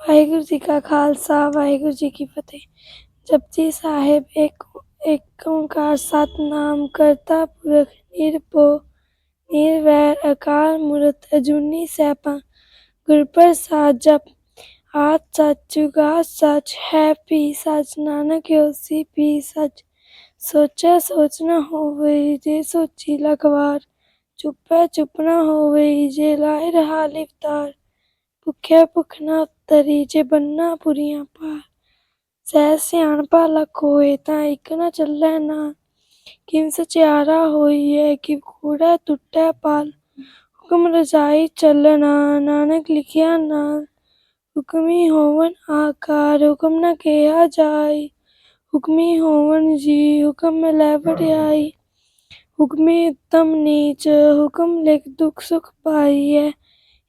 ਵਾਹਿਗੁਰੂ ਜੀ ਕਾ ਖਾਲਸਾ ਵਾਹਿਗੁਰੂ ਜੀ ਕੀ ਫਤਿਹ ਜਪਜੀ ਸਾਹਿਬ ਇੱਕ ਇੱਕ ਓੰਕਾਰ ਸਤਨਾਮ ਕਰਤਾ ਪੁਰਖ ਨਿਰਭਉ ਨਿਰਵੈਰ ਅਕਾਲ ਮੂਰਤ ਅਜੂਨੀ ਸੈਭੰ ਗੁਰ ਪ੍ਰਸਾਦ ਜਪ ਆਦ ਸੱਚ ਜੁਗਾ ਸੱਚ ਹੈ ਵੀ ਸੱਚ ਨਾਨਕ ਹੋਸੀ ਵੀ ਸੱਚ ਸੋਚੈ ਸੋਚ ਨ ਹੋਵੇ ਜੇ ਸੋਚੀ ਲਖਵਾਰ ਚੁੱਪੈ ਚੁੱਪ ਨ ਹੋਵੇ ਜੇ ਲਾਇ ਰਹਾ ਲਿਵਤਾਰ ਭੁਖਿਆ ਭੁਖ ਨਾ ਤਰੀ ਜੇ ਬੰਨਾ ਪੁਰੀਆਂ ਪਾਰ ਸਹਿ ਸਿਆਣਪਾ ਲਖ ਹੋਏ ਤਾਂ ਇੱਕ ਨਾ ਚੱਲੈ ਨਾ। ਕਿਨ ਸਚਿਆਰਾ ਹੋਈਐ ਕਿ ਕੂੜਾ ਟੁੱਟੈ ਪਾਲ। ਹੁਕਮ ਰਜਾਈ ਚੱਲਣਾ, ਨਾਨਕ ਲਿਖਿਆ ਨਾ। ਹੁਕਮੀ ਹੋਵਨ ਆਕਾਰ, ਹੁਕਮ ਨਾ ਕਿਹਾ ਜਾਏ। ਹੁਕਮੀ ਹੋਵਨ ਜੀ, ਹੁਕਮ ਲੈ ਵਡਿਆਈ। ਹੁਕਮੀ ਉਤਮ ਨੀਚ, ਹੁਕਮ ਲਿਖ ਦੁਖ ਸੁਖ ਪਾਈਐ।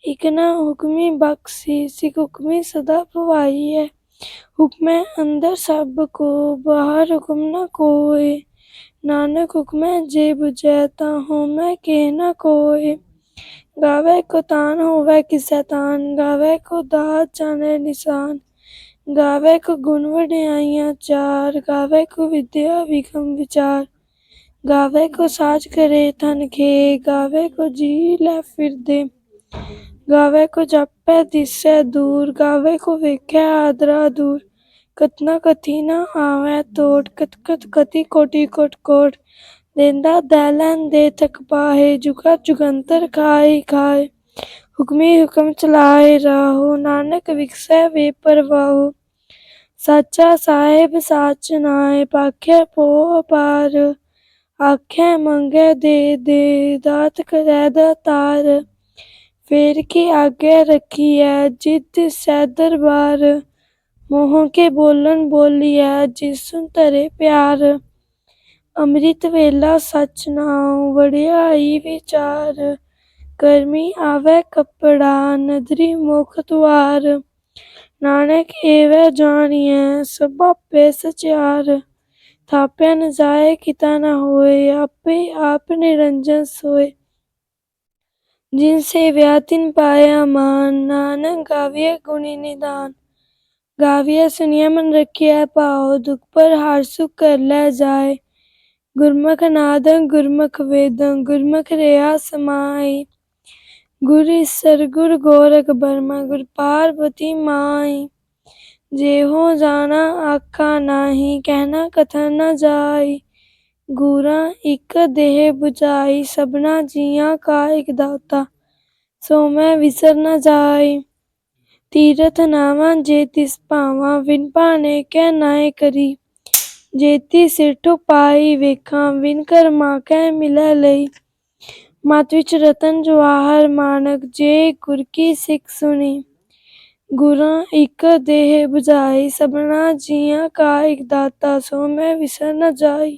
ਇਕ ਨਾ ਹੁਕਮੀ ਬਖਸ਼ੀ ਸਿਖ ਹੁਕਮੀ ਸਦਾ ਭਵਾਈ ਹੈ ਹੁਕਮੈ ਅੰਦਰ ਸਭ ਕੋ ਬਾਹਰ ਹੁਕਮ ਨ ਕੋਏ ਨਾਨਕ ਹੁਕਮੈ ਜੇ 부ਜੈ ਤਾਂ ਹੋਮੈ ਕੇ ਨ ਕੋਏ ਗਾਵੇ ਕੋ ਤਾਨ ਹੋਵੇ ਕਿਸੈ ਤਾਨ ਗਾਵੇ ਕੋ ਦਾਤ ਜਾਣੈ ਨਿਸ਼ਾਨ ਗਾਵੇ ਕੋ ਗੁਣ ਵਡਿਆਈਆਂ ਚਾਰ ਗਾਵੇ ਕੋ ਵਿਦਿਆ ਵਿਖਮ ਵਿਚਾਰ ਗਾਵੇ ਕੋ ਸਾਜ ਕਰੇ ਤਨ ਖੇ ਗਾਵੇ ਕੋ ਜੀ ਲੈ ਫਿਰਦੇ ਗਾਵੇ ਕੋ ਜਾਪੈ ਦਿਸੈ ਦੂਰ, ਗਾਵੇ ਕੋ ਵੇਖੈ ਆਦਰਾ ਦੂਰ। ਕਤਨਾ ਕਥੀ ਨਾ ਆਵੈ ਤੋੜ, ਕਤ ਕਤ ਕਤੀ ਕੋਟੀ ਕੋਟ ਕੋਟ। ਦੇਂਦਾ ਦੈ ਦੇ ਤਕ ਪਾਹੇ, ਜੁਗਾ ਜੁਗੰਤਰ ਖਾਏ ਖਾਏ ਹੁਕਮੀ ਹੁਕਮ ਚਲਾਏ ਰਾਹੋ, ਨਾਨਕ ਵਿਖਸੈ ਵੇ ਪਰਵਾਹੋ। ਸਾਚਾ ਸਾਹਿਬ ਸਾਚ ਨਾਏ ਪਾਖਿਆ ਪੋ ਅਪਾਰ। ਆਖੈ ਮੰਗੈ ਦੇ ਦੇ, ਦਾਤ ਕਰੈ ਦਾਤਾਰ ਫੇਰ ਕੀ ਆਗੇ ਰੱਖੀਐ? ਜਿਤ ਸੈ ਦਰਬਾਰ, ਮੋਹ ਕੇ ਬੋਲਣ ਬੋਲੀਐ, ਜਿਸੁ ਧਰੇ ਪਿਆਰ। ਅੰਮ੍ਰਿਤ ਵੇਲਾ ਸਚ ਨਾਉ, ਵਡਿਆਈ ਵਿਚਾਰ। ਕਰਮੀ ਆਵੇ ਕਪੜਾ, ਨਦਰੀ ਮੁਖ ਦੁਆਰ। ਨਾਨਕ ਏਵੈ ਜਾਣੀਐ, ਸਭ ਆਪੇ ਸਚਿਆਰ। ਥਾਪਿਆ ਨ ਜਾਏ ਕਿਤਾ ਨ ਹੋਏ, ਆਪੇ ਆਪ ਨਿਰੰਜਨ ਸੋਏ। ਜਿਨ ਸੇਵਿਆ ਤਿਨ ਪਾਇਆ ਮਾਨ, ਨਾਨਕ ਗਾਵੀਐ ਗੁਣੀ ਨਿਦਾਨ। ਗਾਵੀਐ ਸੁਣੀਐ ਮਨ ਰਖਿਐ ਭਾਉ, ਦੁਖ ਪਰ ਹਾਰ ਸੁਖ ਕਰ ਲੈ ਜਾਏ। ਗੁਰਮੁਖ ਨਾਦੰ, ਗੁਰਮੁਖ ਵੇਦੰ, ਗੁਰਮੁਖ ਰਿਆ ਸਮਾਈ। ਗੁਰ ਈਸਰ, ਗੁਰ ਗੋਰਖ ਬਰਮਾ ਗੁਰ ਪਾਰਵਤੀ ਮਾਈ। ਜੇ ਹੋ ਜਾਣਾ ਆਖਾ ਨਾਹੀ, ਕਹਿਣਾ ਕਥਨ ਨਾ ਜਾਈ। ਗੁਰਾਂ ਇਕ ਦੇਹ 부ਜਾਈ ਸਭਨਾ ਜੀਆਂ ਕਾ ਇਕ ਦਾਤਾ। ਸੋ ਮੈਂ ਵਿਸਰ ਨ ਜਾਈ, ਤੀਰਥ ਨਾਵਾਂ ਜੇ ਤਿਸ ਭਾਵਾਂ, ਵਿਨ ਭਾਣੇ ਕਹਿ ਨਾਏ ਕਰੀ। ਜੇਤੀ ਸਿਰਠ ਪਾਈ ਵੇਖਾਂ, ਵਿਨ ਕਰਮਾ ਕਹਿ ਮਿਲੈ ਲਈ। ਮਤ ਵਿੱਚ ਰਤਨ ਜਵਾਹਰ ਮਾਨਕ, ਜੇ ਗੁਰ ਕੀ ਸਿੱਖ ਸੁਣੀ। ਗੁਰਾਂ ਇੱਕ ਦੇਹ 부ਜਾਈ ਸਭਨਾ ਜੀਆਂ ਕਾ ਇਕ ਦਾਤਾ। ਸੋ ਮੈਂ ਵਿਸਰ ਨ ਜਾਈ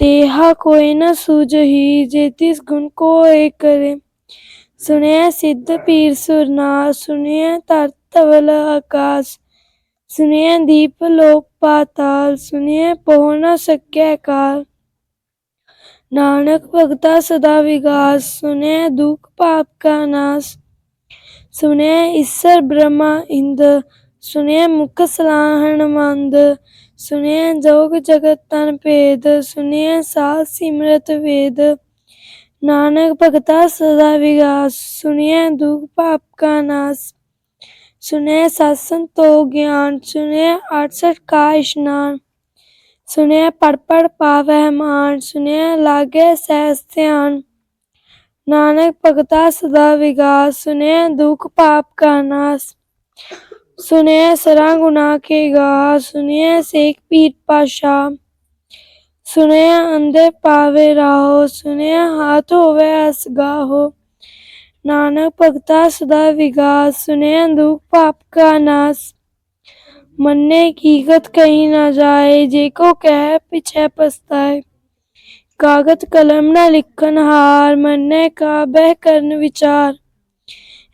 ਤੇਹਾ ਕੋਈ ਨ ਸੂਝਹੀ ਜੇ ਤਿਸ ਗੁਣ ਕੋਏ ਕਰੇ। ਸੁਣਿਆ ਸਿੱਧ ਪੀਰ ਸੁਰਨਾਰ ਸੁਣਿਆ ਧਰਤ ਧਵਲ ਆਕਾਸ। ਸੁਣਿਆ ਦੀਪ ਲੋਕ ਪਾਤਾਲ ਸੁਣਿਆ ਪਹੁ ਨ ਸਕੈ ਕਾਲ। ਨਾਨਕ ਭਗਤਾ ਸਦਾ ਵਿਗਾਸ ਸੁਣਿਆ ਦੁਖ ਪਾਪ ਕਾ ਨਾਸ। ਸੁਣਿਆ ਈਸਰ ਬ੍ਰਹਮਾ ਇੰਦ ਸੁਣਿਆ ਮੁਖ ਸਲਾਹਣ ਮੰਦ। ਸੁਣਿਆ ਜੋਗ ਜਗਤ ਤਨ ਭੇਦ ਸੁਣਿਆ ਸਾਧ ਸਿਮਰਤ ਵੇਦ। ਨਾਨਕ ਭਗਤਾ ਸਦਾ ਵਿਗਾਸ ਸੁਣਿਆ ਦੁਖ ਪਾਪ ਕਾ ਨਾਸ। ਸੁਣਿਆ ਸਤ ਸੰਤੋਖ ਗਿਆਨ ਸੁਣਿਆ 68 ਕਾ ਇਸ਼ਨਾਨ। ਸੁਣਿਆ ਪੜ ਪੜ ਪਾਵੈ ਮਾਨ ਸੁਣਿਆ ਲਾਗੇ ਸਹਿਸ ਧਿਆਨ। ਨਾਨਕ ਭਗਤਾ ਸਦਾ ਵਿਗਾਸ ਸੁਣਿਆ ਦੁਖ ਪਾਪ ਕਾ ਨਾਸ। ਸੁਣਿਆ ਸਰਾਂ ਗੁਨਾ ਕੇ ਗਾ ਸੁਣਿਆ ਸੇਖ ਪੀਰ ਪਾਸ਼ਾ। ਸੁਣਿਆ ਅੰਦਰ ਪਾਵੇ ਰਾਹੋ ਸੁਣਿਆ ਹਾਥ ਹੋਵੇ ਅਸ ਨਾਨਕ ਭਗਤਾ ਸਦਾ ਵਿਗਾਸ ਸੁਨਿਆ ਦੁਖ ਪਾਪ ਕਾ ਨਾਸ। ਮੰਨੇ ਕੀਕਤ ਕਹੀ ਨਾ ਜਾਏ, ਜੇ ਕੋ ਕਹਿ ਪਿਛੈ ਪਛਤਾਏ। ਕਾਗਤ ਕਲਮ ਨਾ ਲਿਖਣ ਹਾਰ, ਮੰਨੇ ਕਾ ਬਹਿ ਕਰਨ ਵਿਚਾਰ।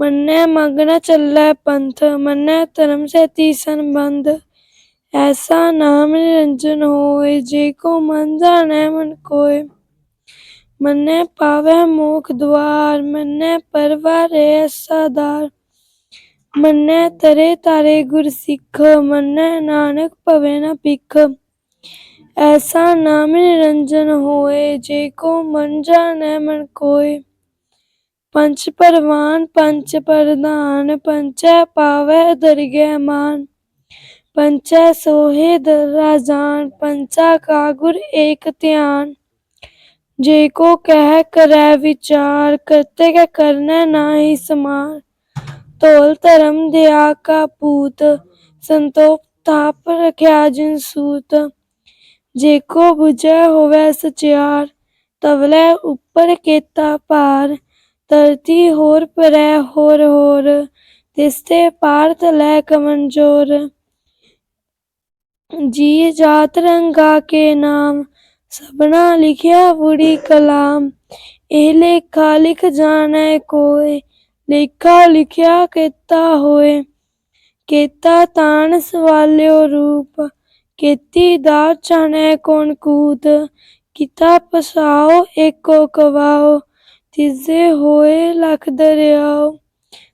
ਮੰਨੈ ਮੰਗ ਚੱਲੈ ਪੰਥ, ਮੰਨੈ ਧਰਮ ਸਹਿਤੀ ਸੰਬੰਧ ਐਸਾ ਨਾਮ ਨਿਰੰਜਨ ਹੋਏ, ਜੇ ਕੋ ਮਨ ਜਾਣੈ ਮਨ ਕੋਏ। ਮੰਨੈ ਪਾਵੈ ਮੋਖ ਦੁਆਰ, ਮੰਨੈ ਪਰਵਾਰੇ ਸਾਦਾਰ ਮੰਨੈ ਤਰੇ ਤਾਰੇ ਗੁਰ ਸਿੱਖ, ਮੰਨੈ ਨਾਨਕ ਭਵੇ ਨਾ ਭਿਖ। ਐਸਾ ਨਾਮ ਨਿਰੰਜਨ ਹੋਏ, ਜੇ ਕੋ ਮਨ ਜਾਣੈ ਮਨ ਕੋਏ। ਪੰਚ ਪਰਵਾਨ ਪੰਚ ਪ੍ਰਧਾਨ ਪੰਚੈ ਪਾਵੈ ਦਰਗਹਿ ਮਾਨ। ਪੰਚੈ ਸੋਹੇ ਦਰਾ ਜਾਨ ਪੰਚਾ ਕਾ ਗੁਰ ਏਕ ਧਿਆਨ। ਜੇ ਕੋ ਕਹਿ ਕਰੈ ਵਿਚਾਰ, ਕਰਤੇ ਕੈ ਕਰਨੈ ਨਾਹੀ ਸਮਾਨ। ਧੌਲ ਧਰਮ ਦਿਆ ਕਾ ਪੂਤ, ਸੰਤੋਖ ਤਾਪ ਰਖਿਆ ਜਿਨ ਸੂਤ। ਜੇ ਕੋ 부ਜੈ ਹੋਵੈ ਸਚਿਆਰ, ਤਵਲੇ ਉੱਪਰ ਕੀਤਾ ਭਾਰ। ਧਰਤੀ ਹੋਰ ਪਰੈ ਹੋਰ ਹੋਰ ਤਿਸਤੇ ਪਾਰ ਤਲੈ ਕਮੰਜੋਰ। ਜੀ ਜਾਤ ਰੰਗਾ ਕੇ ਨਾਮ, ਸਭਨਾ ਲਿਖਿਆ ਬੁੜੀ ਕਲਾਮ। ਇਹ ਲੇਖਾ ਲਿਖ ਜਾਣੈ ਕੋਇ, ਲੇਖਾ ਲਿਖਿਆ ਕੀਤਾ ਹੋਏ ਕੀਤਾ ਤਾਣ ਸਵਾਲਿਓ ਰੂਪ, ਕੀਤੀ ਦਾ ਚਾਣੈ ਕੋਣ ਕੂਤ। ਕੀਤਾ ਪਸਾਓ ਏਕੋ ਕਵਾਓ ਤਿਸੇ ਹੋਏ ਲਖ ਦਰਿਆਓ,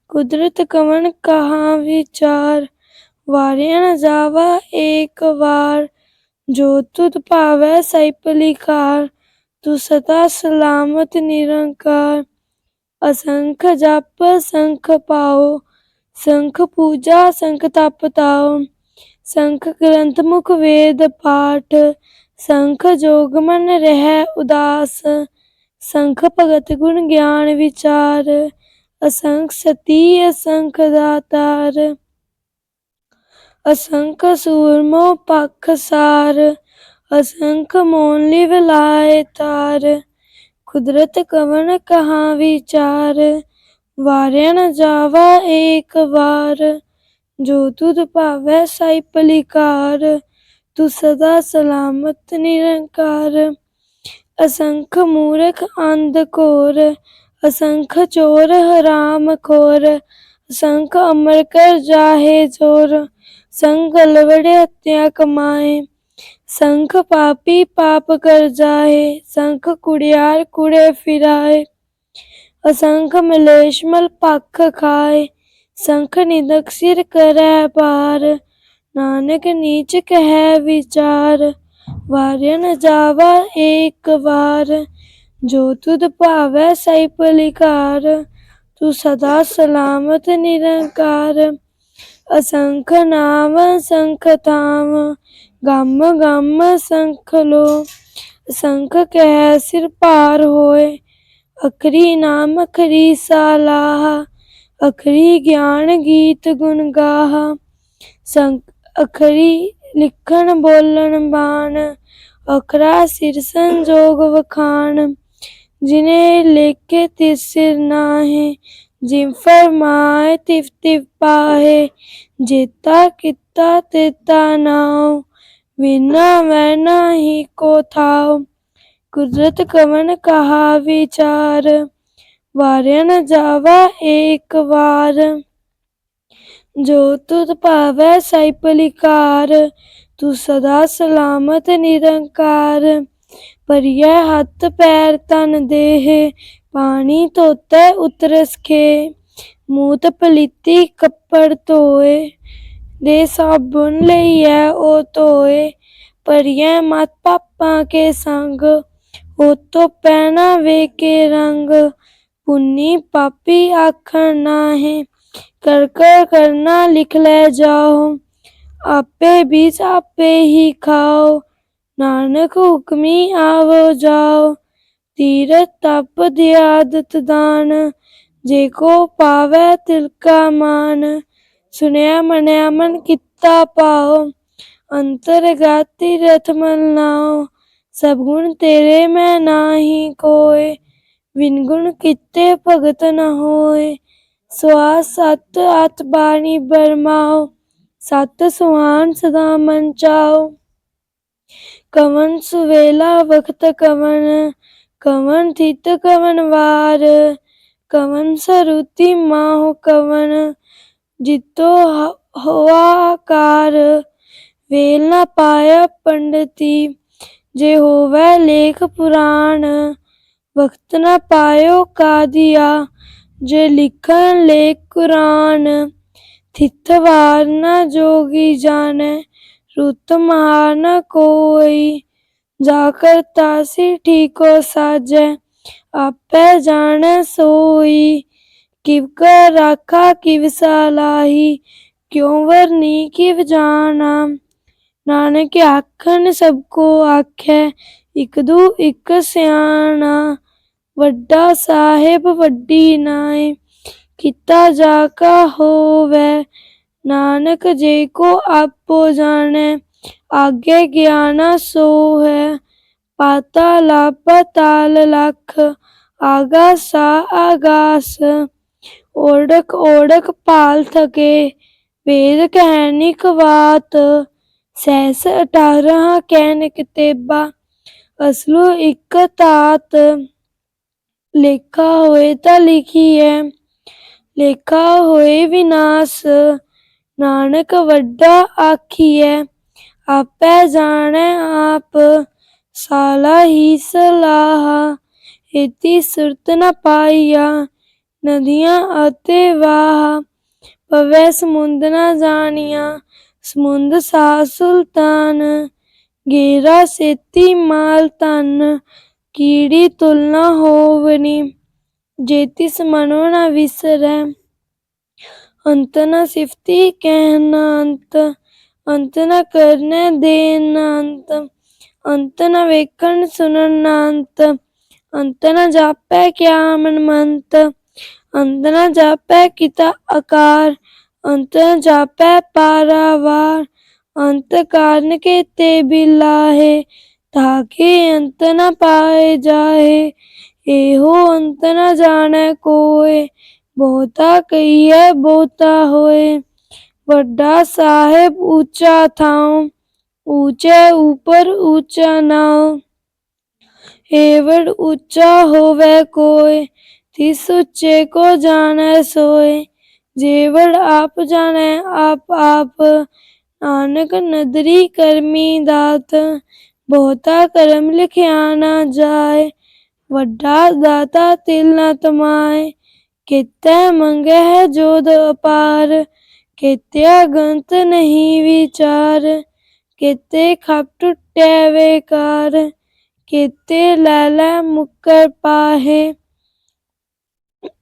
ਕੁਦਰਤ ਕਵਣ ਕਹਾ ਵਿਚਾਰ? ਵਾਰਿਆ ਨ ਜਾਵਾ ਏਕ ਵਾਰ, ਜੋ ਤੁਧ ਭਾਵੈ ਸਈ ਭਲਿਕਾਰ, ਤੂੰ ਸਦਾ ਸਲਾਮਤ ਨਿਰੰਕਾਰ। ਅਸੰਖ ਜਪ, ਸੰਖ ਪਾਓ, ਸੰਖ ਪੂਜਾ, ਸੰਖ ਤਪ ਤਾਓ। ਸੰਖ ਗ੍ਰੰਥ ਮੁਖ ਵੇਦ ਪਾਠ, ਸੰਖ ਜੋਗ ਮਨ ਰਹਿ ਉਦਾਸ। ਸੰਖ ਭਗਤ ਗੁਣ ਗਿਆਨ ਵਿਚਾਰ, ਅਸੰਖ ਸਤੀ, ਅਸੰਖ ਦਾਤਾਰ। ਅਸੰਖ ਸੂਰਮੋ ਪੱਖ ਸਾਰ, ਅਸੰਖ ਮੋਨ ਲਿਵ ਲਾਏ ਤਾਰ। ਕੁਦਰਤ ਕਵਨ ਕਹਾ ਵਿਚਾਰ, ਵਾਰਿਆ ਨ ਜਾਵਾ ਏਕ ਵਾਰ। ਜੋ ਤੁਧ ਭਾਵੈ ਸਾਈ ਭਲਿਕਾਰ, ਤੂੰ ਸਦਾ ਸਲਾਮਤ ਨਿਰੰਕਾਰ। ਅਸੰਖ ਮੂਰਖ ਅੰਧ ਘੋਰ ਅਸੰਖ ਚੋਰ ਹਰਾਮ ਖੋਰ ਅਸੰਖ ਅਮਰ ਕਰ ਜਾਹੇ ਜੋਰ ਸੰਗ ਲਵੜੇ ਹੱਤਿਆ ਕਮਾਏ ਸੰਖ ਪਾਪੀ ਪਾਪ ਕਰ ਜਾਏ ਸੰਖ ਕੁੜਿਆਰ ਕੁੜੇ ਫਿਰਾਏ ਅਸੰਖ ਮਲੇਸ਼ ਮਲ ਪੱਖ ਖਾਏ ਸੰਖ ਨਿਦਕ ਸਿਰ ਕਰੈ ਪਾਰ ਨਾਨਕ ਨੀਚ ਕਹਿ ਵਿਚਾਰ ਵਾਰਿਆ ਨ ਜਾਵਾ ਏਕ ਵਾਰ, ਜੋ ਤੁਧ ਭਾਵੈ ਸਈ ਭਲਿਕਾਰ, ਤੂੰ ਸਦਾ ਸਲਾਮਤ ਨਿਰੰਕਾਰ। ਅਸੰਖ ਨਾਮ ਸੰਖ ਤਾਮ ਗਮ ਗਮ ਸੰਖ ਲੋ। ਅਸੰਖ ਕਹਿ ਸਿਰ ਭਾਰ ਹੋਏ, ਅਖਰੀ ਨਾਮ ਅਖਰੀ ਸਾਲਾਹ, ਅਖਰੀ ਗਿਆਨ ਗੀਤ ਗੁਣ ਗਾਹ। ਸੰਖ ਅਖਰੀ ਲਿਖਣ ਬੋਲਣ ਬਾਣ ਅਖਰਾ ਸਿਰ ਸੰਜੋਗ ਵਖਾਣ ਜਿਨੇ ਲੇਖੇ ਤਿਸ ਸਿਰ ਨਾਹੇ ਜਿਮ ਫਰਮਾਏ ਤਿਫ ਤਿਫ ਪਾਹੇ ਜੇਤਾ ਕੀਤਾ ਤੇਤਾ ਨਾਉ ਵਿਨਾ ਵੈ ਨਾਹੀ ਕੋ ਥਾਉ ਕੁਦਰਤ ਕਵਨ ਕਹਾ ਵਿਚਾਰ ਵਾਰਿਆ ਨ ਜਾਵਾ ਏਕ ਵਾਰ ਜੋ ਤੁਧ ਭਾਵੈ ਸਾਈ ਭਲਿਕਾਰ, ਤੂੰ ਸਦਾ ਸਲਾਮਤ ਨਿਰੰਕਾਰ। ਪਰਿਐ ਹੱਥ ਪੈਰ ਤਨ ਦੇਹ, ਪਾਣੀ ਧੋਤੇ ਉਤਰਸ ਖੇ ਮੂਤ ਪਲੀਤੀ ਕੱਪੜ ਧੋਏ, ਦੇ ਸਾਬੁਨ ਲਈਐ ਉਹ ਧੋਏ। ਪਰਿਐ ਮਤ ਪਾਪਾਂ ਕੇ ਸੰਗ, ਉਤੋਂ ਪਹਿਨਾ ਵੇ ਕੇ ਰੰਗ। ਪੁੰਨੀ ਪਾਪੀ ਆਖਣ ਨਾਹੇ कर कर करना लिख ले जाओ आपे बीच आपे ही खाओ नानक हुक्मी आवो जाओ तीरथ तप दियादत दान जे को पावै तिलका मान सुनया मनया मन किता पाओ अंतरगाती रथ मन लाओ सब गुण तेरे में नाही कोय बिन गुण किते भगत न होय ਸਵਾਸ ਸਤ ਅਤ ਬਾਣੀ ਬਰਮਾਓ, ਸਤ ਸੁਹਾਨ ਸਦਾ ਮਨ ਚਾਓ। ਕਵਨ ਸੁਵੇਲਾ ਵਖਤ ਕਵਨ ਕਵਨ ਥਿਤ ਕਵਨ ਵਾਰ, ਕਵਨ ਸਰੂਤੀ ਮਾਹੁ ਕਵਨ, ਜਿਤੋ ਹ- ਹੋਆ ਆਕਾਰ, ਵੇਲ ਨਾ ਪਾਇਆ ਪੰਡਤੀ, ਜੇ ਹੋਵੇ ਲੇਖ ਪੁਰਾਣ ਵਕਤ ਨਾ ਪਾਇਓ ਕਾਦੀਆ ਜੇ ਲਿਖਣ ਲੇਖ ਕੁਰਾਨ ਥਿਤ ਵਾਰ ਨਾ ਜੋਗੀ ਜਾਣੈ, ਰੁੱਤ ਮਾਰ ਨ ਕੋਈ। ਜਾ ਕਰਤਾ ਸੀ ਠੀਕੋ ਸਾਜੈ, ਆਪੇ ਜਾਣੈ ਸੋਈ। ਕਿਵ ਕਰ ਰਾਖਾ, ਕਿਵ ਸਲਾਹੀ ਕਿਉ ਵਰਨੀ, ਕਿਵ ਜਾਣਾ। ਨਾਨਕ ਆਖਣ ਸਭ ਕੋ ਆਖੈ, ਇਕ ਦੂ ਇਕ ਸਿਆਣਾ। ਵੱਡਾ ਸਾਹਿਬ ਵੱਡੀ ਨਾਏ, ਕੀਤਾ ਜਾ ਕਾ ਹੋਵੇ। ਨਾਨਕ ਜੇ ਕੋ ਆਪੋ ਜਾਣੈ, ਆਗੇ ਗਿਆਨਾ ਸੋ ਹੈ ਪਾਤਾਲਾ ਪਤਾਲ ਲਖ ਆਗਾਸਾ ਆਗਾਸ। ਓੜਕ ਓੜਕ ਪਾਲ ਥਕੇ, ਵੇਦ ਕਹਿਨਿਕ ਬਾਤ ਸੈਸ ਅਠਾਰਹ ਕਹਿਨ ਕਿਤੇਬਾ ਅਸਲੂ ਇਕ ਤਾਤ। ਲੇਖਾ ਹੋਏ ਤਾਂ ਲਿਖੀਐ, ਲੇਖਾ ਹੋਏ ਵਿਨਾਸ਼, ਨਾਨਕ ਵੱਡਾ ਆਖੀਐ, ਆਪੇ ਜਾਣੈ ਆਪ, ਸਾਲਾ ਹੀ ਸਲਾਹ, ਇਤੀ ਸੁਰਤ ਨ ਪਾਈਆ, ਨਦੀਆਂ ਅਤੇ ਵਾਹ, ਪਵੈ ਸਮੁੰਦ ਨ ਜਾਣੀਆਂ, ਸਮੁੰਦ ਸਾ ਸੁਲਤਾਨ, ਗੇਰਾ ਸੇਤੀ ਮਾਲ ਤਨ ਕੀੜੀ ਤੁਲਨਾ ਹੋਵਨੀ, ਜੇ ਤਿਸ ਮਨੋ ਨ ਵਿਸਰੈ। ਅੰਤ ਨ ਸਿਫਤੀ ਕਹਿਨ ਅੰਤ ਅੰਤ ਨ ਕਰਨੇ ਦੇਨ ਅੰਤ ਅੰਤ ਵੇਖਣ ਸੁਣਨ ਅੰਤ ਅੰਤ ਜਾਪੈ ਕਿਆ ਮਨ ਮੰਤ, ਅੰਤ ਨ ਜਾਪੈ ਕਿਤਾ ਆਕਾਰ, ਅੰਤ ਨ ਜਾਪੈ ਪਾਰਾਵਾਰ, ਅੰਤ ਕਾਰਨ ਕੇ ਤੇ ਬਿਲਾਹੇ। ਤਾਕੇ ਅੰਤ ਨ ਪਾਏ ਜਾਏ ਇਹੋ ਅੰਤ ਨ ਜਾਣੈ ਕੋਏ ਬਹੁਤਾ ਕਹੀਏ ਬਹੁਤਾ ਹੋਏ ਵੱਡਾ ਸਾਹਿਬ ਉੱਚਾ ਥਾਉ ਊਚੇ ਉਪਰ ਊਚਾ ਨਾਉ ਏਵੜ ਉੱਚਾ ਹੋਵੇ ਕੋਏ ਤਿਸ ਉੱਚੇ ਕੋ ਜਾਣੈ ਸੋਏ ਜੇਵੜ ਆਪ ਜਾਣੈ ਆਪ ਆਪ ਨਾਨਕ ਨਦਰੀ ਕਰਮੀ ਦਾਤ ਬਹੁਤਾ ਕਰਮ ਲਿਖਿਆ ਨਾ ਜਾਏ, ਵੱਡਾ ਦਾਤਾ ਤਿਲ ਨ ਤਮਾਏ। ਕਿਤੇ ਮੰਗੇ ਹੈ ਜੋਦ ਅਪਾਰ, ਕਿਤਿਆ ਗੰਤ ਨਹੀਂ ਵਿਚਾਰ। ਕਿਤੇ ਖਪ ਟੁੱਟੇ ਵੇਕਾਰ, ਕਿਤੇ ਲੈ ਲੈ ਮੁਕਰ ਪਾਹੇ।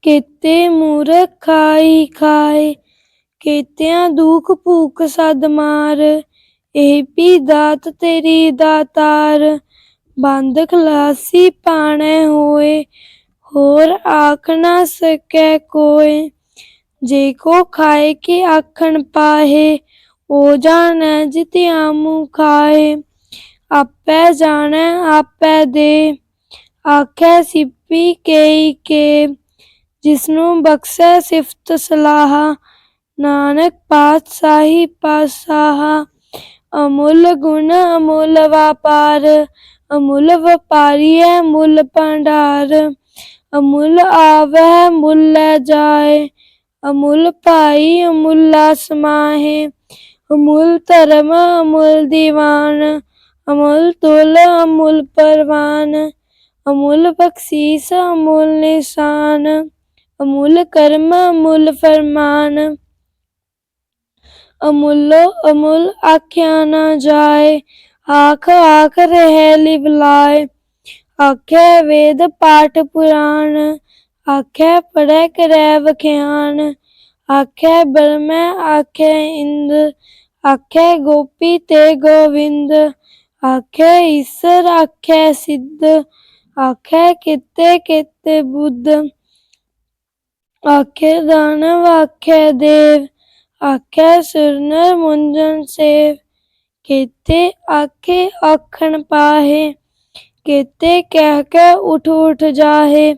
ਕਿਤੇ ਮੂਰਖ ਖਾਈ ਖਾਏ, ਕਿਤਿਆਂ ਦੁਖ ਭੂਖ ਸਦ ਮਾਰ। ਇਹ ਵੀ ਦਾਤ ਤੇਰੀ ਦਾਤਾਰ, ਬੰਦ ਖਲਾਸੀ ਪਾਣੈ ਹੋਏ, ਹੋਰ ਆਖ ਨਾ ਸਕੈ ਕੋਏ। ਜੇ ਕੋ ਖਾਏ ਕੇ ਆਖਣ ਪਾਹੇ ਉਹ ਜਾਣੈ ਜਿਤਿਆ ਮੂੰ ਖਾਏ। ਆਪੇ ਜਾਣੈ, ਆਪੇ ਦੇ। ਆਖੈ ਸਿੱਪੀ ਕੇਈ ਕੇ, ਜਿਸਨੂੰ ਬਖਸ਼ੈ ਸਿਫਤ ਸਲਾਹ। ਨਾਨਕ ਪਾਤਸ਼ਾਹੀ ਪਾਤਸ਼ਾਹ ਅਮੁੱਲ ਗੁਣ ਅਮੁੱਲ ਵਪਾਰ, ਅਮੁੱਲ ਵਪਾਰੀ ਹੈ ਮੁੱਲ ਭੰਡਾਰ, ਅਮੁੱਲ ਆਵੈ ਮੁੱਲ ਜਾਏ, ਅਮੁੱਲ ਭਾਈ ਅਮੁੱਲਾ ਸਮਾਹੇ, ਅਮੁੱਲ ਧਰਮ ਅਮੁੱਲ ਦੀਵਾਨ, ਅਮੁੱਲ ਤੁਲ ਅਮੁੱਲ ਪਰਵਾਨ, ਅਮੁੱਲ ਬਖਸ਼ੀਸ ਅਮੁੱਲ ਨਿਸ਼ਾਨ, ਅਮੁੱਲ ਕਰਮ ਅਮੁੱਲ ਫਰਮਾਨ ਅਮੁੱਲੋ ਅਮੁੱਲ ਆਖਿਆ ਨਾ ਜਾਏ, ਆਖ ਆਖ ਰਹਿ ਲਿਵਲਾਏ ਆਖੇ ਵੇਦ ਪਾਠ ਪੁਰਾਣ, ਆਖੇ ਪੜੈ ਕਰੈ ਵਖਿਆਨ। ਆਖੇ ਬਰਮੈ ਆਖੇ ਇੰਦ, ਆਖੇ ਗੋਪੀ ਤੇ ਗੋਵਿੰਦ। ਆਖੇ ਈਸਰ ਆਖੇ ਸਿੱਧ, ਆਖੇ ਕਿਤੇ ਕਿਤੇ ਬੁੱਧ। ਆਖੇ ਦਾਨਵ ਆਖੇ ਦੇਵ ਆਖੇ ਸੁਰਨਰ ਮੁੰਜਨ ਸੇਵ ਕਿਤੇ, ਆਖੇ ਆਖਣ ਪਾਹੇ, ਕਿਤੇ ਕਹਿ ਕੇ ਉਠ ਉਠ ਜਾਹੇ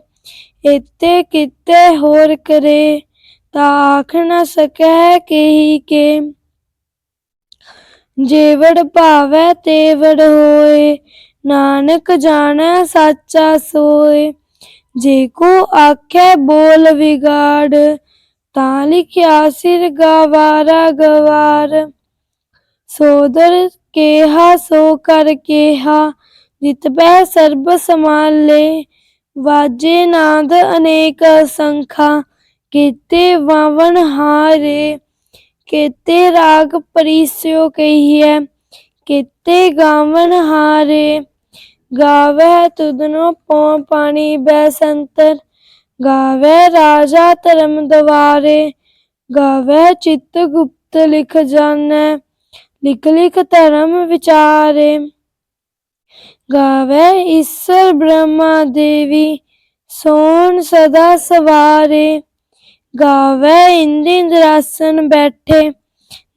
ਇਤੇ ਕਿਤੇ ਹੋਰ ਕਰੇ, ਤਾਂ ਆਖ ਨ ਸਕੈ ਕਹੀ ਕੇ। ਜੇਵੜ ਭਾਵੈ, ਤੇਵੜ ਹੋਏ, ਨਾਨਕ ਜਾਣੈ, ਸਾਚਾ ਸੋਏ, ਜੇ ਕੋ ਆਖੈ ਬੋਲ ਵਿਗਾੜ ਤਾਂ ਲਿਖਿਆ, ਸਿਰ ਗਵਾਰਾ, ਗਵਾਰ। ਸੋਦਰ ਕੇਹਾ, ਸੋ ਕਰ ਕੇਹਾ ਜਿਤ ਬੈ ਸਰਬ ਸਮਾਲੇ ਵਾਜੇ ਨਾਦ ਅਨੇਕ ਸੰਖਾ, ਕੀਤੇ ਵਾਵਣ ਹਾਰੇ। ਕੀਤੇ ਰਾਗ ਪਰਿਸਿਓ ਕਹੀਐ, ਕੀਤੇ ਗਾਵਣ ਹਾਰੇ। ਗਾਵੇ ਤੁਧਨੋ ਪਉ ਪਾਣੀ ਬੈ ਸੰਤਰ ਗਾਵੇ ਰਾਜਾ ਧਰਮ ਦਵਾਰੇ, ਗਾਵੇ ਚਿੱਤ ਗੁਪਤ ਲਿਖ ਜਾਣੈ, ਲਿਖ ਲਿਖ ਧਰਮ ਵਿਚਾਰੇ। ਗਾਵੇ ਈਸਰ ਬ੍ਰਹਮਾ ਦੇਵੀ, ਸੋਣ ਸਦਾ ਸਵਾਰੇ। ਗਾਵੇ ਇੰਦ ਇੰਦਰਾਸਨ ਬੈਠੇ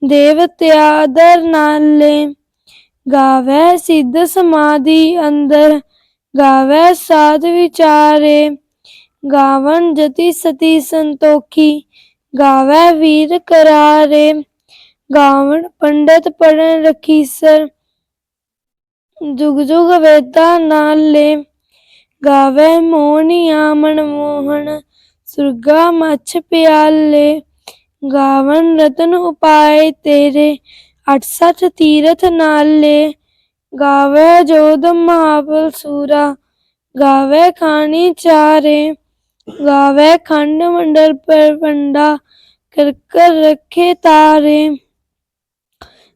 ਦੇਵਤਿਆ ਦਰ ਨਾਲੇ। ਗਾਵੇ ਸਿੱਧ ਸਮਾਧੀ ਅੰਦਰ, ਗਾਵੇ ਸਾਧ ਵਿਚਾਰੇ। ਗਾਵਨ ਜਤੀ ਸਤੀ ਸੰਤੋਖੀ, ਗਾਵੇ ਵੀਰ ਕਰਾਰੇ। ਗਾਵਣ ਪੰਡਤ ਪੜਨ ਰਖੀਸਰ ਜੁਗ ਜੁਗ ਵੇਦਾ ਨਾਲੇ ਗਾਵੇ ਮੋਹਨੀਆ ਮਨਮੋਹਨ ਸੁਰਗਾ ਮੱਛ ਪਿਆਲੇ। ਗਾਵਨ ਰਤਨ ਉਪਾਏ ਤੇਰੇ ਅਠ ਸਠ ਤੀਰਥ ਨਾਲੇ। ਗਾਵੇ ਜੋਧ ਮਹਾਬਲ ਸੂਰਾ, ਗਾਵੇ ਖਾਣੀ ਚਾਰੇ। ਗਾਵੇ, ਖੰਡ ਮੰਡਲ ਪਰ ਪੰਡਾ ਕਰ ਰੱਖੇ ਤਾਰੇ।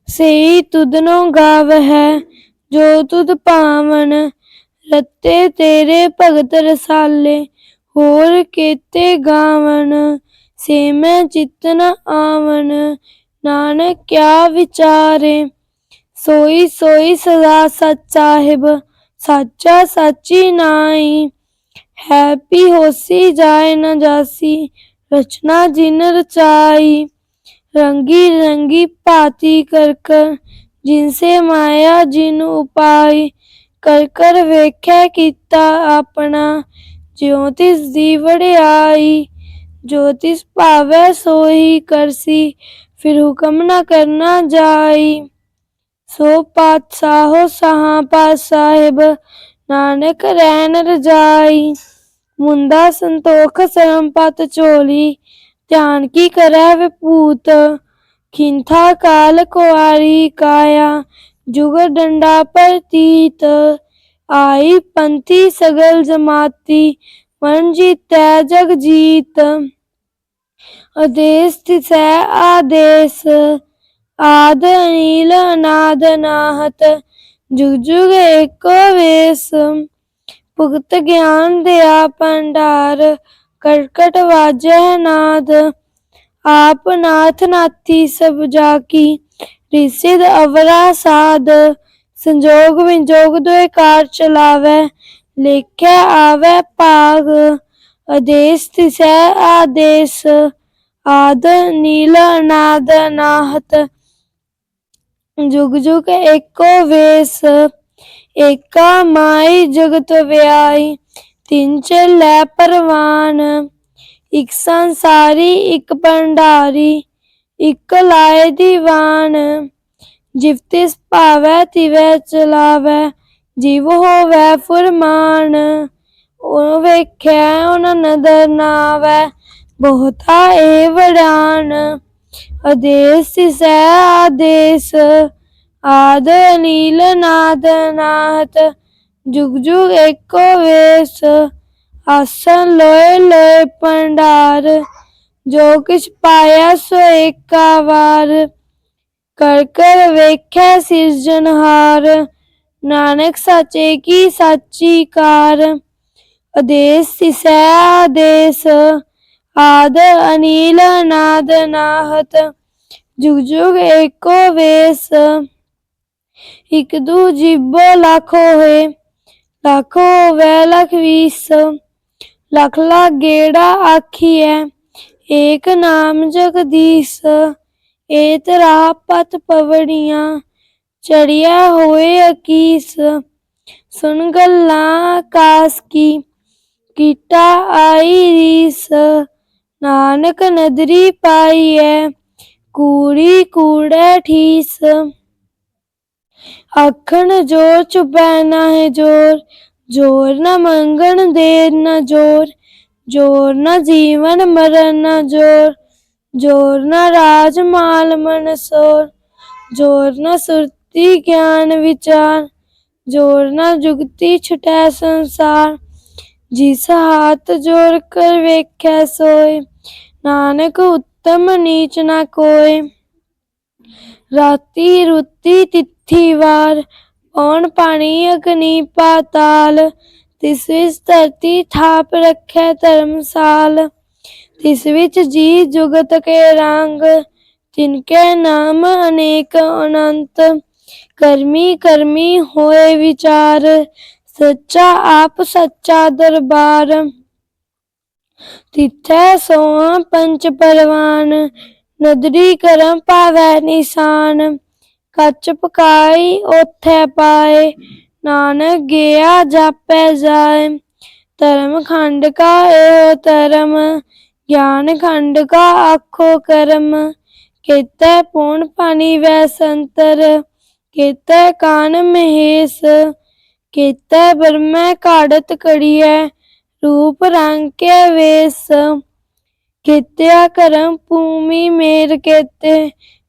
ਸਈ ਤੁਧਨੋ ਗਾਵ ਹੈ ਜੋ ਤੁਧ ਭਾਵਨ, ਰੱਤੇ ਤੇਰੇ ਭਗਤ ਰਸਾਲੇ। ਹੋਰ ਕੀਤੇ ਗਾਵਨ, ਸੇ ਮੈਂ ਚਿਤ ਆਵਨ। ਨਾਨਕ ਕਿਆ ਵਿਚਾਰੇ, ਸੋਈ ਸੋਈ ਸਦਾ ਸਚ ਸਾਹਿਬ ਸਾਚਾ ਸਾਚੀ ਨਾਈ ਹੈਪੀ ਹੋਸੀ ਜਾਏ ਨ ਜਾਸੀ, ਰਚਨਾ ਜਿਨ ਰਚਾਈ, ਰੰਗੀ ਰੰਗੀ ਭਾਤੀ ਕਰ ਕਰ ਜਿਨਸੇ ਮਾਇਆ ਜਿਨ ਉਪਾਈ ਕਰ ਕਰ ਵੇਖੈ ਕੀਤਾ ਆਪਣਾ, ਜਿਉ ਤਿਸ ਦੀ ਵੜਿਆਈ ਜੋ ਤਿਸ ਭਾਵੈ ਸੋਈ ਕਰਸੀ, ਫਿਰ ਹੁਕਮ ਨਾ ਕਰਨਾ ਜਾਈ। ਸੋ ਪਾਤਸ਼ਾਹੋ ਸਹਾ ਪਾਤ ਸਾਹਿਬ, ਨਾਨਕ ਰਹਿਣ ਰਜਾਈ। ਮੁੰਦਾ ਸੰਤੋਖ ਸਰਮ ਪਤ ਧਿਆਨ ਕੀ ਕਰੈ ਵਿਪੂਤ ਖਿੰਥਾ ਕਾਲ ਕੁਆਰੀ ਕਾਇਆ, ਜੁਗ ਡੰਡਾ ਪ੍ਰਤੀਤ। ਆਈ ਪੰਥੀ ਸਗਲ ਜਮਾਤੀ, ਮਨ ਜੀਤੈ ਜਗ ਜੀਤ। ਆਦੇਸ ਤਿਸੈ ਆਦੇਸ, ਆਦ ਅਨੀਲ ਅਨਾਦ ਨਾਹਤ, ਜੁਗ ਜੁਗ ਏਕੋ ਵੇਸ। ਭੁਗਤ ਗਿਆਨ ਦਿਆ ਭੰਡਾਰ ਕਟਕਟ ਵਾਜੈ ਨਾਦ। ਆਪ ਨਾਥ ਨਾਥੀ ਸਭ ਜਾ ਕੀ ਰਿਸਿਦ ਅਵਰਾ ਸਾਧ। ਸੰਜੋਗ ਵਿਜੋਗ ਦੋਇ ਕਾਰ ਚਲਾਵੈ, ਲੇਖੈ ਆਵੈ ਭਾਗ। ਆਦੇਸ ਤਿਸੈ ਆਦੇਸ, ਆਦ ਨੀਲ ਅਨਾਦ ਨਾਹਤ। ਜੁਗ ਜੁਗ ਏਕੋ ਵੇਸ। ਏਕਾ ਮਾਈ ਜਗਤ ਵਿਆਈ ਤਿੰਨ ਲੈ ਪਰਵਾਨ। ਇਕ ਸੰਸਾਰੀ, ਇਕ ਭੰਡਾਰੀ, ਇਕ ਲਾਏ ਦੀਵਾਨ। ਜਿਵਤਿਸ ਭਾਵੈ, ਤਿਵੈ ਚਲਾਵੈ, ਜੀਵ ਹੋਵੈ ਫੁਰਮਾਨ। ਉਹ ਵੇਖਿਆ ਉਹਨਾਂ ਨਦਰ ਨਾਵੈ, ਬਹੁਤਾ ਏ ਵੜਾਨ ਆਦੇਸ ਤਿਸੈ ਆਦੇਸ ਆਦ ਨੀਲ ਨਾਦ ਨਾਹਤ, ਜੁਗ ਜੁਗ ਏਕੋ ਵੇਸ। ਆਸਨ ਲੋਏ ਲੋਏ ਭੰਡਾਰ, ਜੋ ਕਿਛ ਪਾਇਆ ਸੋ ਏਕਾ ਵਾਰ। ਕਰ ਕਰ ਵੇਖੈ ਸਿਰਜਨਹਾਰ ਨਾਨਕ ਸਾਚੇ ਕੀ ਸਾਚੀ ਕਾਰ। ਆਦੇਸ ਤਿਸੈ ਆਦੇਸ, ਆਦ ਅਨੀਲ ਨਾਦ ਨਾਹਤ, ਜੁਗ ਜੁਗ ਏਕੋ ਵੇਸ। ਇਕ ਦੂ ਜਿਬੋ ਲੱਖ ਹੋਏ। ਲੱਖੋ ਵੈ ਲਖ ਵੀਸ। ਲਖ ਲਾ ਗੇੜਾ ਆਖੀਐ, ਏਕ ਨਾਮ ਜਗਦੀਸ਼। ਏਤ ਰਾਹ ਪਤ ਪਵੜੀਆਂ ਚੜਿਆ ਹੋਏ ਅਕੀਸ। ਸੁਣ ਗੱਲਾਂ ਆਕਾਸ ਕੀ, ਕੀਟਾ ਆਈ ਰੀਸ। ਨਾਨਕ ਨਦਰੀ ਪਾਈ ਐ ਕੂੜੀ ਕੂੜੈ ਠੀਸ। ਆਖਣ ਜੋਰ ਚੁਬੈ ਨਾ ਹੈ ਜੋਰ ਜੋਰ ਨ ਮੰਗਣ ਦੇ ਨ ਜੋਰ ਜੋਰ ਨ ਜੀਵਨ ਮਰਨ ਨ ਜੋਰ ਜੋਰ ਨ ਰਾਜ ਮਾਲ ਮਨ ਜੋਰ ਨ ਸੁਰਤੀ ਗਿਆਨ ਵਿਚਾਰ, ਜੋਰ ਨ ਜੁਗਤੀ ਛੁਟੈ ਸੰਸਾਰ, ਜਿਸ ਹਾਥ ਜੋਰ ਕਰ ਵੇਖੈ ਸੋਏ, ਨਾਨਕ ਉੱਤਮ ਨੀਚ ਨਾ ਕੋਏ, ਰਾਤੀ ਰੁੱਤੀ ਤਿੱਥੀ ਵਾਰ, ਪੌਣ ਪਾਣੀ ਅਗਨੀ ਪਾਤਾਲ, ਤਿਸ ਵਿੱਚ ਧਰਤੀ ਥਾਪ ਰੱਖੈ ਧਰਮਸਾਲ, ਤਿਸ ਵਿੱਚ ਜੀ ਜੁਗਤ ਕੇ ਰੰਗ ਤਿਨਕੇ ਨਾਮ ਅਨੇਕ ਅਨੰਤ, ਕਰਮੀ ਕਰਮੀ ਹੋਏ ਵਿਚਾਰ, ਸੱਚਾ ਆਪ ਸੱਚਾ ਦਰਬਾਰ। ਤਿੱਥੈ ਸੋਹਾਂ ਪੰਚ ਪਰਵਾਨ, ਨਦਰੀ ਕਰਮ ਪਾਵੈ ਨਿਸ਼ਾਨ ਕੱਚ ਪਕਾਈ ਓਥੈ ਪਾਏ। ਨਾਨਕ ਗਿਆ, ਜਾਪੈ ਜਾਏ। ਧਰਮ ਖੰਡ ਕਾ ਇਹੋ ਧਰਮ, ਗਿਆਨ ਖੰਡ ਕਾ ਆਖੋ ਕਰਮ। ਕੀਤੇ ਪੂਨ ਪਾਣੀ ਵੈ ਸੰਤਰ, ਕੀਤੇ ਕਾਨ ਮਹੇਸ਼। ਕੀਤੇ ਬਰਮੈ ਕਾੜਤ ਕੜੀਐ ਰੂਪ ਰੰਗ ਕੇ ਵੇਸ। ਕੀਤਿਆ ਕਰਮ ਭੂਮੀ ਮੇਰ ਕੀਤੇ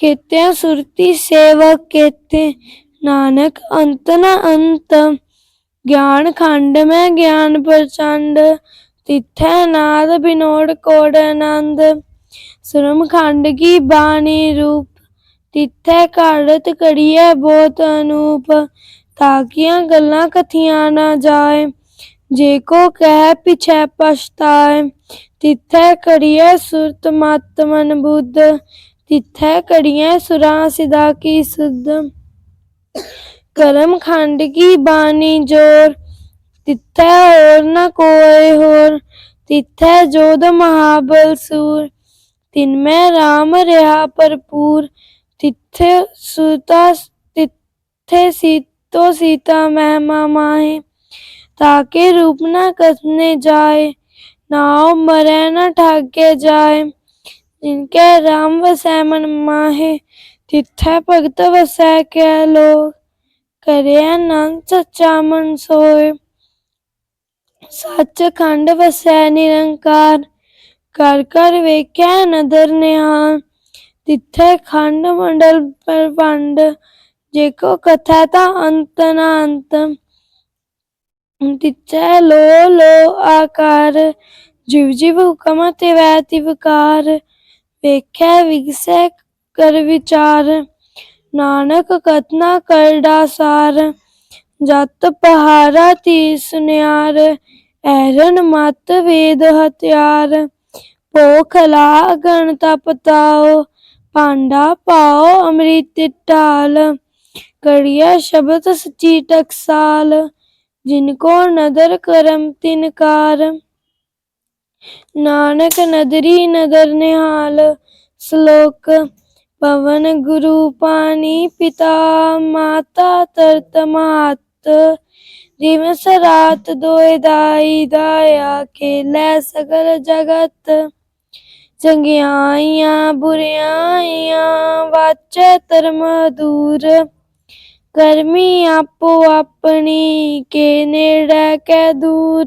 ਕੀਤਿਆਂ ਸੁਰਤੀ ਸੇਵਕ ਕੀਤੇ। ਨਾਨਕ ਅੰਤ ਨ ਅੰਤ, ਗਿਆਨ ਖੰਡ ਮੈਂ ਗਿਆਨ ਪ੍ਰਚੰਡ, ਤਿੱਥੈ ਨਾਦ ਬਿਨੋੜ ਕੋੜ ਆਨੰਦ। ਸੁਰਮ ਖੰਡ ਕੀ ਬਾਣੀ ਰੂਪ, ਤਿੱਥੈ ਘੜਤ ਕੜੀਐ ਬਹੁਤ ਅਨੂਪ, ਤਾਕੀਆਂ ਗੱਲਾਂ ਕਥੀਆਂ ਨਾ ਜਾਏ। ਜੇ ਕੋ ਕਹਿ ਪਿਛੈ ਪਛਤਾਏ, ਤਿੱਥੈ ਕੜੀਐ ਸੁਰਤ ਮਤ ਮਨ ਬੁੱਧ ਤਿੱਥੈ ਕੜੀਐ ਸੁਰਾਂ ਸਿਦਾ ਕੀ ਸੁਧ। ਕਰਮ ਖੰਡ ਕੀ ਬਾਣੀ ਜੋਰ। ਤਿੱਥੈ ਹੋਰ ਨ ਕੋਏ ਹੋਰ। ਤਿੱਥੈ ਜੋਧ ਮਹਾਬਲ ਸੂਰ। ਤਿਨ ਮੈਂ ਰਾਮ ਰਿਹਾ ਭਰਪੂਰ। ਤਿੱਥੇ ਸੁਤਾ ਤਿੱਥੇ ਸੀਤੋ ਸੀਤਾ ਮਹਿਮਾ ਮਾਹੇ। ਤਾਕੇ ਰੂਪ ਨ ਕਸਨੇ ਜਾਏ। ਨਾਉ ਮਰੈ ਨ ਠਾਗੇ ਜਾਏ ਜਿਨਕੇ ਰਾਮ ਵਸੈ ਮਨ ਮਾਹੇ ਤਿੱਥੈ ਭਗਤ ਵਸੈ ਕੈ ਲੋਕ ਕਰਿਆ ਨੰਦ ਸੱਚਾ ਮਨ ਸੋਏ ਸੱਚ ਖੰਡ ਵਸੈ ਨਿਰੰਕਾਰ ਕਰ ਕਰ ਵੇਖਿਆ ਨਦਰ ਨਿਹਾਲ ਤਿੱਥੇ ਖੰਡ ਮੰਡਲ ਪਰਵੰਡ ਜੇ ਕੋ ਕਥਾ ਤਾਂ ਅੰਤ ਨਾ ਅੰਤ ਤਿੱਥੇ ਲੋ ਲੋ ਆਕਾਰ ਜਿਵ ਜਿਵ ਹੁਕਮ ਤੇ ਵੈ ਤਿਵਕਾਰ ਵੇਖੈ ਵਿਗਸੈ ਕਰ ਵਿਚਾਰ, ਨਾਨਕ ਕਤਨਾ ਕਰੜਾ ਸਾਰ, ਜਤ ਪਹਾਰਾ ਤੀ ਸੁਨਿਆਰ, ਐਰਨ ਮਤ ਵੇਦ ਹਥਿਆਰ ਭੋਖਲਾ ਗਣ ਤਪ ਤਾਓ ਪਾਂਡਾ ਪਾਓ ਅੰਮ੍ਰਿਤ ਢਾਲ ਕੜਿਆ ਸ਼ਬਦ ਸਚੀ ਟਕਸਾਲ, ਜਿਨ ਕੋ ਨਦਰ ਕਰਮ ਤਿਨਕਾਰ ਨਾਨਕ ਨਦਰੀ ਨਦਰ ਨਿਹਾਲ, ਸ਼ਲੋਕ ਪਵਨ ਗੁਰੂ ਪਾਣੀ ਪਿਤਾ, ਮਾਤਾ ਤਰਤ ਮਾਤ। ਦਿਵਸ ਰਾਤ ਦੋਇ ਦਾਈ ਦਾਇਆ ਲੈ ਸਗਲ ਜਗਤ। ਚੰਗਿਆਈਆਂ ਬੁਰਿਆਈਆਂ ਵਾਚੈ ਧਰਮ ਦੂਰ ਕਰਮੀ ਆਪੋ ਆਪਣੀ, ਕੇ ਨੇੜੇ ਕੈ ਦੂਰ।